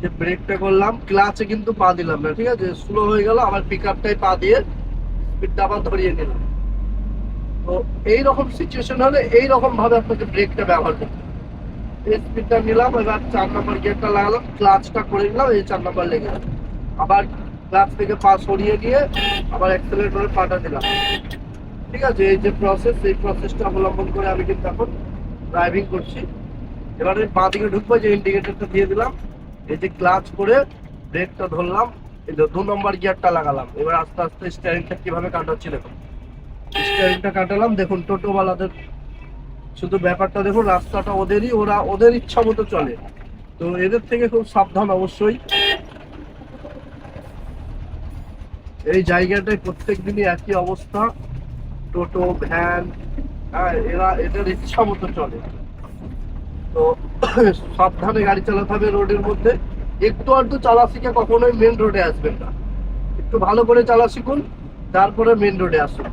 যে ব্রেকটা করলাম ক্লাচে কিন্তু পা দিলাম না, ঠিক আছে? স্লো হয়ে গেল, আমার পিক আপটাই পা দিয়ে স্পিডটা আবার ধরিয়ে নিলাম। তো এইরকম সিচুয়েশন হলে এইরকম ভাবে আপনাকে ব্রেকটা ব্যবহার করতে এই স্পিডটা নিলাম, এবার চার নম্বর গিয়ারটা লাগালাম ক্লাচটা করে নিলাম, এই চার নম্বর লেগে। আবার ক্লাচ থেকে পা সরিয়ে নিয়ে আবার অ্যাক্সেলেটরে পাটা দিলাম। ঠিক আছে, এই যে প্রসেস এই প্রসেসটা অবলম্বন করে আমি কিন্তু এখন ড্রাইভিং করছি। এবার আমি বাঁ দিকে ঢুকবো, যে ইন্ডিকেটরটা দিয়ে দিলাম। এই যে ক্লাচ করে ব্রেকটা ধরলাম, এই দু নম্বর গিয়ারটা লাগালাম। এবার আস্তে আস্তে স্টিয়ারিংটা কীভাবে কাটাচ্ছি দেখুন। স্টিয়ারিংটা কাটালাম, দেখুন টোটোওয়ালাদের শুধু ব্যাপারটা দেখুন, রাস্তাটা ওদেরই, ওরা ওদের ইচ্ছা মতো চলে। তো এদের থেকে খুব সাবধান অবশ্যই। এই জায়গাটায় প্রত্যেক দিনই একই অবস্থা, টোটো ভ্যান হ্যাঁ এরা এদের ইচ্ছা মতো চলে। তো সাবধানে গাড়ি চালাতে হবে রোডের মধ্যে। একটু আধটু চালা শিখে কখনোই মেন রোডে আসবেন না। একটু ভালো করে চালা শিখুন তারপরে মেন রোডে আসুন।